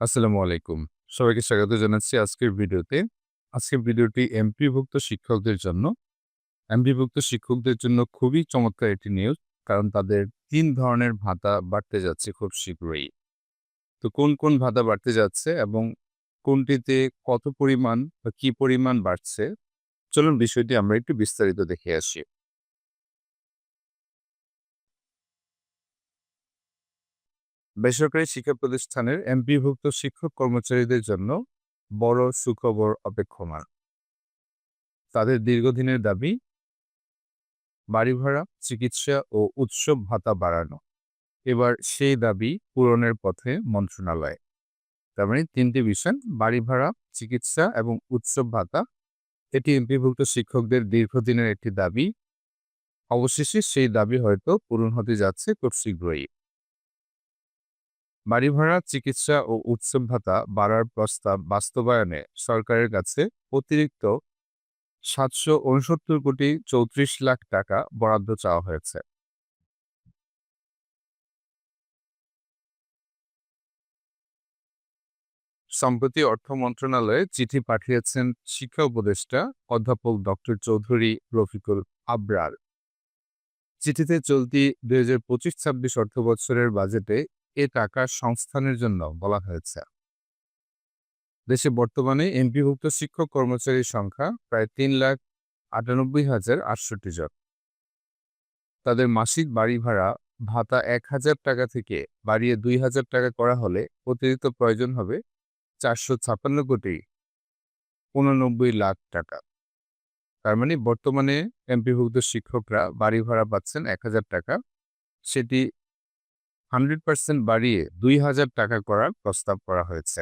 আসসালামু আলাইকুম। সবাইকে স্বাগত জানাচ্ছি আজকের ভিডিওতে। আজকের ভিডিওটি এমপিভুক্ত শিক্ষকদের জন্য। এমপিভুক্ত শিক্ষকদের জন্য খুবই চমৎকার একটি নিউজ কারণ তাদের তিন ধরনের ভাতা বাড়তে যাচ্ছে খুব শীঘ্রই। তো কোন কোন ভাতা বাড়তে যাচ্ছে এবং কোনটিতে কত পরিমাণ বা কি পরিমাণ বাড়ছে? চলুন বিষয়টি আমরা একটু বিস্তারিত দেখে আসি। বেসরকারি শিক্ষা প্রতিষ্ঠানের এমপিভুক্ত শিক্ষক কর্মচারীদের জন্য বড় সুখবর অপেক্ষমান তাদের দীর্ঘদিনের দাবি, বাড়ি ভাড়া, চিকিৎসা ও উৎসব ভাতা বাড়ানো। এবার সেই দাবি পূরণের পথে মন্ত্রণালয়। তার মানে তিনটি বিষয়, বাড়ি ভাড়া, চিকিৎসা এবং উৎসব ভাতা। এটি এমপিভুক্ত শিক্ষকদের দীর্ঘদিনের একটি দাবি। অবশেষে সেই দাবি হয়তো পূরণ হতে যাচ্ছে খুব শীঘ্রই। বাড়ি ভাড়া চিকিৎসা ও উৎসব ভাতা বাড়ার প্রস্তাব বাস্তবায়নে সরকারের কাছে অতিরিক্ত সাতশো উনসত্তর কোটি চৌত্রিশ লাখ টাকা বরাদ্দ চাওয়া হয়েছে। সম্প্রতি অর্থ মন্ত্রণালয়ে চিঠি পাঠিয়েছেন শিক্ষা উপদেষ্টা অধ্যাপক ডক্টর চৌধুরী রফিকুল আবরার। চিঠিতে চলতি দুই হাজার পঁচিশ ছাব্বিশ অর্থ বছরের বাজেটে এ টাকা সংস্থানের জন্য বলা হয়েছে। দেশে বর্তমানে এমপিভুক্ত শিক্ষক কর্মচারীর সংখ্যা প্রায় তিন লাখ আটানব্বই হাজার আটষট্টি জন। তাদের মাসিক বাড়ি ভাড়া ভাতা এক হাজার টাকা থেকে বাড়িয়ে দুই হাজার টাকা করা হলে অতিরিক্ত প্রয়োজন হবে চারশো ছাপ্পান্ন কোটি উননব্বই লাখ টাকা। তার মানে বর্তমানে এমপিভুক্ত শিক্ষকরা বাড়ি ভাড়া পাচ্ছেন এক হাজার টাকা। সেটি হান্ড্রেড পার্সেন্ট বাড়িয়ে দুই হাজার টাকা করার প্রস্তাব করা হয়েছে।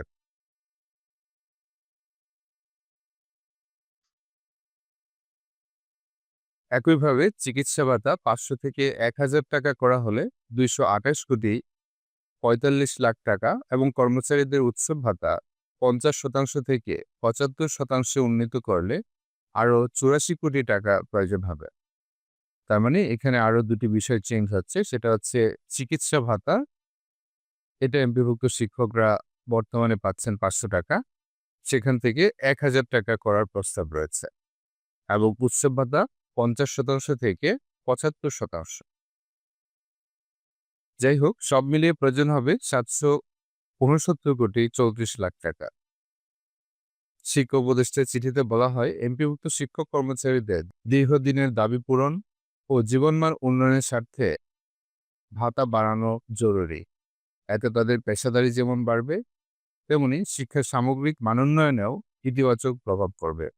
একইভাবে চিকিৎসা ভাতা পাঁচশো থেকে এক হাজার টাকা করা হলে দুইশো আঠাশ কোটি পঁয়তাল্লিশ লাখ টাকা এবং কর্মচারীদের উৎসব ভাতা পঞ্চাশ শতাংশ থেকে পঁচাত্তর শতাংশে উন্নীত করলে আরও চুরাশি কোটি টাকা প্রয়োজন হবে। তার মানে এখানে আরও দুটি বিষয় চেঞ্জ হচ্ছে। সেটা হচ্ছে চিকিৎসা ভাতা। এটা এমপিভুক্ত শিক্ষকরা বর্তমানে পাচ্ছেন পাঁচশো টাকা। সেখান থেকে এক হাজার টাকা করার প্রস্তাব রয়েছে। এবং উৎসব ভাতা পঞ্চাশ শতাংশ থেকে পঁচাত্তর শতাংশ। যাই হোক, সব মিলিয়ে প্রয়োজন হবে সাতশো উনসত্তর কোটি চৌত্রিশ লাখ টাকা। শিক্ষক উপদেষ্টার চিঠিতে বলা হয়, এমপিভুক্ত শিক্ষক কর্মচারীদের দীর্ঘদিনের দাবি পূরণ ও জীবনমান উন্নয়নের স্বার্থে ভাতা বাড়ানো জরুরি। এতে তাদের পেশাদারি যেমন বাড়বে, তেমনি শিক্ষার সামগ্রিক মানোন্নয়নেও ইতিবাচক প্রভাব পড়বে।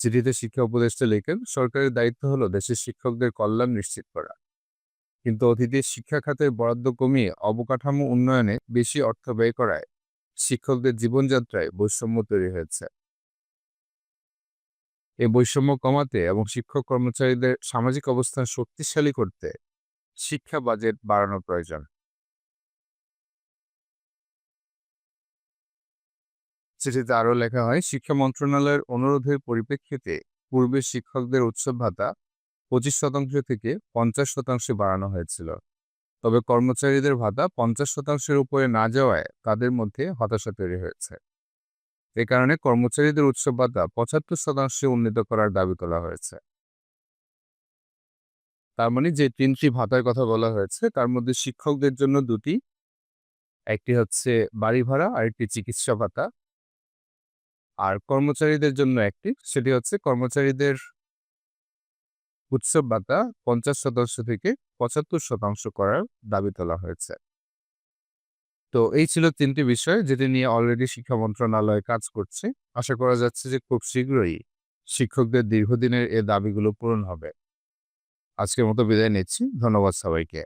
চিঠিতে শিক্ষা উপদেষ্টা লেখেন, সরকারের দায়িত্ব হলো দেশের শিক্ষকদের কল্যাণ নিশ্চিত করা। কিন্তু অতীতে শিক্ষা খাতের বরাদ্দ কমিয়ে অবকাঠামো উন্নয়নে বেশি অর্থ ব্যয় করায় শিক্ষকদের জীবনযাত্রায় বৈষম্য তৈরি হয়েছে। এই বৈষম্য কমাতে এবং শিক্ষক কর্মচারীদের সামাজিক অবস্থান শক্তিশালী করতে শিক্ষা বাজেট বাড়ানো প্রয়োজন। চিঠিতে আরও লেখা হয়, শিক্ষা মন্ত্রণালয়ের অনুরোধের পরিপ্রেক্ষিতে পূর্বে শিক্ষকদের উৎসব ভাতা পঁচিশ শতাংশ থেকে পঞ্চাশ শতাংশে বাড়ানো হয়েছিল। তবে কর্মচারীদের ভাতা পঞ্চাশ শতাংশের উপরে না যাওয়ায় তাদের মধ্যে হতাশা তৈরি হয়েছে। এ কারণে কর্মচারীদের উৎসব ভাতা পঁচাত্তর শতাংশে উন্নীত করার দাবি তোলা হয়েছে। তার মানে যে তিনটি ভাতার কথা বলা হয়েছে, তার মধ্যে শিক্ষকদের জন্য দুটি, একটি হচ্ছে বাড়ি ভাড়া আর একটি চিকিৎসা ভাতা। আর কর্মচারীদের জন্য একটি, সেটি হচ্ছে কর্মচারীদের উৎসব ভাতা পঞ্চাশ শতাংশ থেকে পঁচাত্তর শতাংশ করার দাবি তোলা হয়েছে। তো এই ছিল তিনটি বিষয় যেটি নিয়ে অলরেডি শিক্ষা মন্ত্রণালয় কাজ করছে। আশা করা যাচ্ছে যে খুব শীঘ্রই শিক্ষকদের দীর্ঘদিনের এ দাবিগুলো পূরণ হবে। আজকের মতো বিদায় নিচ্ছি। ধন্যবাদ সবাইকে।